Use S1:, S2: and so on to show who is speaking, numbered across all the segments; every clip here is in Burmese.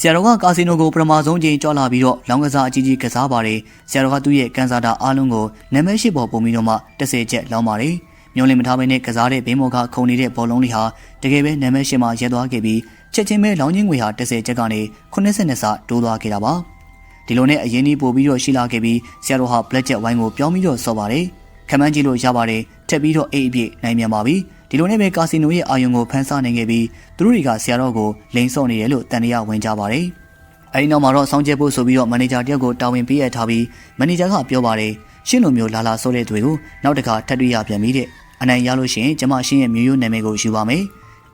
S1: ဆရာတော်ကကာစီနိုကိုပထမဆုံးချိန်ကြွလာပြီးတော့လောင်းကစားအကြီးကြီးကစားပါတယ်ဆရာတော်ကသူ့ရဲ့ကန်ဆာတာအားလုံးကိုနာမည်ရှိပေါ်ပုံပြီးတော့မှ30ချက်လောင်းပါတယ်မျောလင်းမထားဘဲနဲ့ကစားတဲ့ဘေးမော်ကခုံနေတဲ့ဘောလုံးလေးဟာတကယ်ပဲနာမည်ရှိမှရဲသွားခဲ့ပြီးချက်ချင်းပဲလောင်းချင်းငွေဟာ30ချက်ကနေ82ဆတိုးသွားခဲ့တာပါဒီလိုနဲ့အရင်ကြီးပို့ပြီးတော့ရှိလာခဲ့ပြီးဆရာတော်ဟာ black jet ဝိုင်းကိုပြောင်းပြီးတော့စော်ပါတယ်ခမန်းကြည့်လို့ရပါတယ်ထက်ပြီးတော့အိတ်အပြည့်နိုင်မြန်ပါပြီ ဒီလိုနဲ့ပဲကာစီနိုရဲ့အာယုံကိုဖန်ဆနိုင်ခဲ့ပြီးသူတို့တွေကဆရာတော်ကိုလိန်စော့နေတယ်လို့တန်တရားဝင်ကြပါတယ်အဲဒီနောက်မှာတော့စောင်းကျဲဖို့ဆိုပြီးတော့မန်နေဂျာတယောက်ကိုတာဝန်ပေးရထားပြီးမန်နေဂျာကပြောပါတယ်ရှင်းလိုမျိုးလာလာဆိုးတဲ့တွေကိုနောက်တစ်ခါထပ်တွေ့ရပြန်ပြီတဲ့အနိုင်ရလို့ရှိရင်ကျမရှင်းရဲ့မျိုးရိုးနာမည်ကိုယူပါမယ်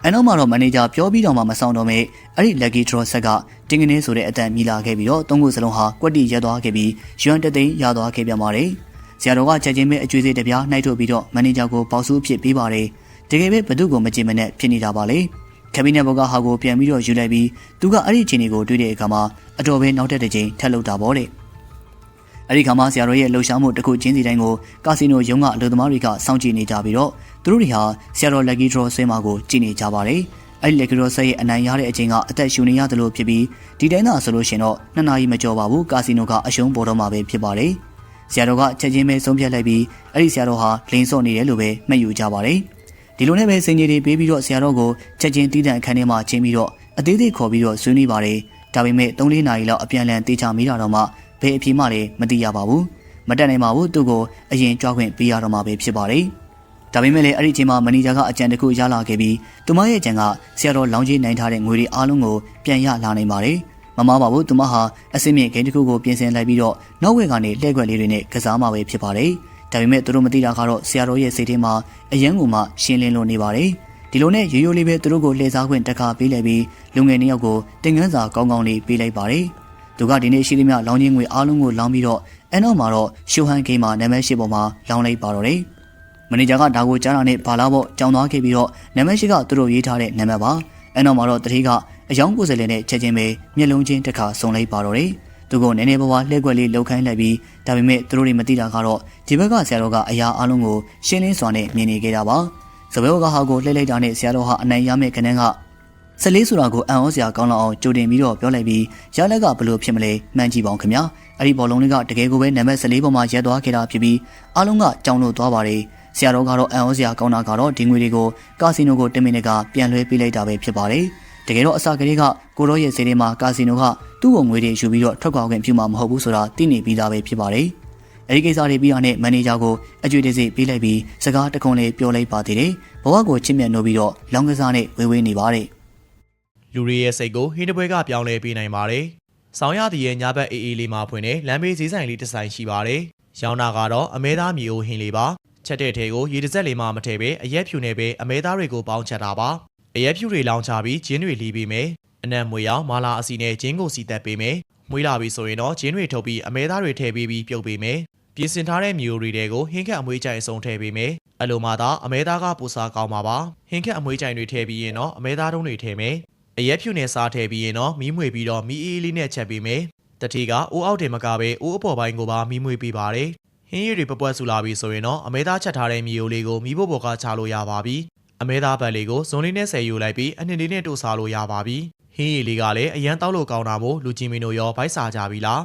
S1: အနောက်မှာတော့မန်နေဂျာပြောပြီးတော့မှမဆောင်တော့မဲ့အဲ့ဒီ lucky draw ဆက်ကတင်းကနေဆိုတဲ့အတန်မြည်လာခဲ့ပြီးတော့သုံးခုစလုံးဟာကွက်တီရက်သွားခဲ့ပြီးရွမ်တသိန်းရသွားခဲ့ပြန်ပါတယ်ဆရာတော်ကချက်ချင်းပဲအကျွေးစေးတစ်ပြားနှိုက်ထုတ်ပြီးတော့မန်နေဂျာကိုပေါက်ဆူးဖြစ်ပေးပါတယ် တကယ်ပဲဘသူ့ကိုမကြင်မနဲ့ဖြစ်နေတာပါလေကက်ဘိနက်ဘောကဟာကိုပြန်ပြီးတော့ယူလိုက်ပြီးသူကအဲ့ဒီအချိန်ကိုတွေးတဲ့အခါမှာအတော်ပဲနောက်တက်တဲ့ချိန်ထက်လောက်တာပေါ့တဲ့အဲ့ဒီခါမှာဆရာတော်ရဲ့လှူရှားမှုတစ်ခုချင်းစီတိုင်းကိုကာစီနိုရုံးကအလူသမားတွေကစောင့်ကြည့်နေကြပြီးတော့သူတို့တွေဟာဆရာတော် lucky draw ဆွဲမှာကိုကြည့်နေကြပါတယ်အဲ့ဒီ lucky draw ဆွဲရဲ့အနိုင်ရတဲ့အချိန်ကအသက်ရှူနေရတယ်လို့ဖြစ်ပြီးဒီတိုင်းသာဆိုလို့ရှင်တော့နှစ်နာရီမကျော်ပါဘူးကာစီနိုကအရှုံးပေါ်တော့မှာပဲဖြစ်ပါတယ်ဆရာတော်ကချက်ချင်းပဲဆုံးဖြတ်လိုက်ပြီးအဲ့ဒီဆရာတော်ဟာလင်းစော့နေတယ်လို့ပဲမှတ်ယူကြပါတယ် ဒီလိုနဲ့ပဲစင်ကြီးတွေပေးပြီးတော့ဆရာတော်ကိုချက်ချင်းတီးတန့်အခန်းထဲမှာချင်းပြီးတော့အသေးသေးခေါ်ပြီးတော့ဆွေးနွေးပါတယ်ဒါပေမဲ့3-4နာရီလောက်အပြန်အလှန်တေးချမိတာတော့မှဘယ်အဖြစ်မှလည်းမသိရပါဘူးမတက်နိုင်ပါဘူးသူ့ကိုအရင်ကြွားခွင့်ပေးရတော့မှာပဲဖြစ်ပါတယ်ဒါပေမဲ့လည်းအဲ့ဒီချိန်မှာမန်နေဂျာကအကြံတစ်ခုရလာခဲ့ပြီးသူမရဲ့အကြံကဆရာတော်လောင်းကြီးနိုင်ထားတဲ့ငွေတွေအားလုံးကိုပြန်ရလာနိုင်ပါတယ်မမပါဘူးသူမဟာအစင်းမြင့်ဂိမ်းတစ်ခုကိုပြင်ဆင်လိုက်ပြီးတော့နောက်ဝက်ကနေလှည့်ခွက်လေးတွေနဲ့ကစားမှာပဲဖြစ်ပါတယ် ဒါပေမဲ့သူတို့မသိတာကတော့ဆရာတော်ရဲ့စိတ်ထဲမှာအယံကိုမှရှင်းလင်းလို့နေပါတယ်ဒီလိုနဲ့ရိုးရိုးလေးပဲသူတို့ကိုလှည့်စားခွင့်တခါပေးလိုက်ပြီးလူငယ်နှစ်ယောက်ကိုတင်ငန်းစာကောင်းကောင်းလေးပေးလိုက်ပါတယ်သူကဒီနေ့ရှိသမျှလောင်းချင်းငွေအားလုံးကိုလောင်းပြီးတော့အဲနောက်မှာတော့ရှူဟန်ဂိမ်းမှာနာမည်ရှိပေါ်မှာလောင်းလိုက်ပါတော့တယ်မန်နေဂျာကဒါကိုကြားတာနဲ့ဘာလာပေါ့ကြောင်သွားခဲ့ပြီးတော့နာမည်ရှိကသူတို့ရေးထားတဲ့နာမည်ပါအဲနောက်မှာတော့တတိကအယောင်ကိုယ်စားလှယ်နဲ့ချက်ချင်းပဲမျက်လုံးချင်းတစ်ခါစုံလိုက်ပါတော့တယ် သူကနည်းနည်းပါးပါးလှည့်ကွက်လေးလှုပ်ခိုင်းလိုက်ပြီးဒါပေမဲ့သူတို့တွေမသိတာကတော့ဒီဘက်ကဆရာတော်ကအရာအလုံးကိုရှင်းလင်းစွာနဲ့မြင်နေခဲ့တာပါစပယ်ကဟာကိုလှည့်လိုက်တာနဲ့ဆရာတော်ဟာအနိုင်ရမယ့်ခဏန်းကဆလေးဆိုတာကိုအံ့ဩစရာကောင်းလောက်အောင်ကြိုတင်ပြီးတော့ပြောလိုက်ပြီးရလက်ကဘလို့ဖြစ်မလဲမှန်းကြည့်ပါဦးခင်ဗျာအဲ့ဒီဘောလုံးလေးကတကယ်ကိုပဲနံပါတ်14ပေါ်မှာရက်သွားခဲ့တာဖြစ်ပြီးအားလုံးကကြောင်လို့သွားပါတယ်ဆရာတော်ကတော့အံ့ဩစရာကောင်းတာကတော့ဒီငွေတွေကိုကာစီနိုကိုတင်မင်ကပြန်လွှဲပေးလိုက်တာပဲဖြစ်ပါတယ် တကယ်တော့အစကလေးကကိုရောရဲ့ဈေးထဲမှာကာစီနိုကသူ့ကိုငွေတွေယူပြီးတော့ထွက်ခွာခွင့်ပြုမှာမဟုတ်ဘူးဆိုတာသိနေပြီးသားပဲဖြစ်ပါတယ်အဲဒီကိစ္စတွေပြီးတာနဲ့မန်နေဂျာကိုအကျွေးတစိပေးလိုက်ပြီးစကားတခွန်းလေးပြောလိုက်ပါသေးတယ်ဘဝကိုချစ်မြတ်နိုးပြီးတော့လောင်းကစားနဲ့ဝေဝေးနေပါတယ်
S2: လူတွေရဲ့စိတ်ကိုဟင်းတပွဲကပြောင်းလဲပေးနိုင်ပါတယ်။ဆောင်းရသည်ရဲ့ညာဘက်အေးအေးလေးမှာဖွင့်တဲ့လမ်းဘေးဈေးဆိုင်လေးတစ်ဆိုင်ရှိပါတယ်။ရောင်းတာကတော့အမဲသားမြေအိုဟင်းလေးပါ။ချက်တဲ့ထဲကိုရေတစ်စက်လေးမှမထည့်ပဲအရက်ဖြူနဲ့ပဲအမဲသားတွေကိုပေါင်းချက်တာပါ။ အရက်ဖြူတွေလောင်းချပြီးဂျင်းတွေလီးပေးမယ်။အနံ့မွေရောင်မာလာအစီနဲ့ဂျင်းကိုစီတက်ပေးမယ်။မွေးလာပြီဆိုရင်တော့ဂျင်းတွေထုတ်ပြီးအမဲသားတွေထည့်ပေးပြီးပြုတ်ပေးမယ်။ပြင်ဆင်ထားတဲ့မြေအိုတွေတဲကိုဟင်းခက်အမွေးကြိုင်အစုံထည့်ပေးမယ်။အလိုမှသာအမဲသားကပူစားကောင်းပါပါ။ဟင်းခက်အမွေးကြိုင်တွေထည့်ပြီးရင်တော့အမဲသားတုံးတွေထည့်မယ်။အရက်ဖြူနဲ့စားထည့်ပြီးရင်တော့မီးမွေပြီးတော့မီးအေးလေးနဲ့ချက်ပေးမယ်။တတိကအိုးအောက်တင်မကပဲအိုးအပေါ်ပိုင်းကိုပါမီးမွေပေးပါတယ်။ဟင်းရည်တွေပပွက်ဆူလာပြီဆိုရင်တော့အမဲသားချက်ထားတဲ့မြေအိုလေးကိုမီးဖို့ပေါ်ကချလို့ရပါပြီ။ အမဲသားပတ်လေးကိုဇွန်လေးနဲ့ဆယ်ယူလိုက်ပြီးအနှစ်လေးနဲ့တို့စားလို့ရပါပြီ။ဟင်းရည်လေးကလည်းအရန်တောက်လို့ကောင်းတာမို့လူချင်းမင်းတို့ရောဗိုက်စားကြပြီလား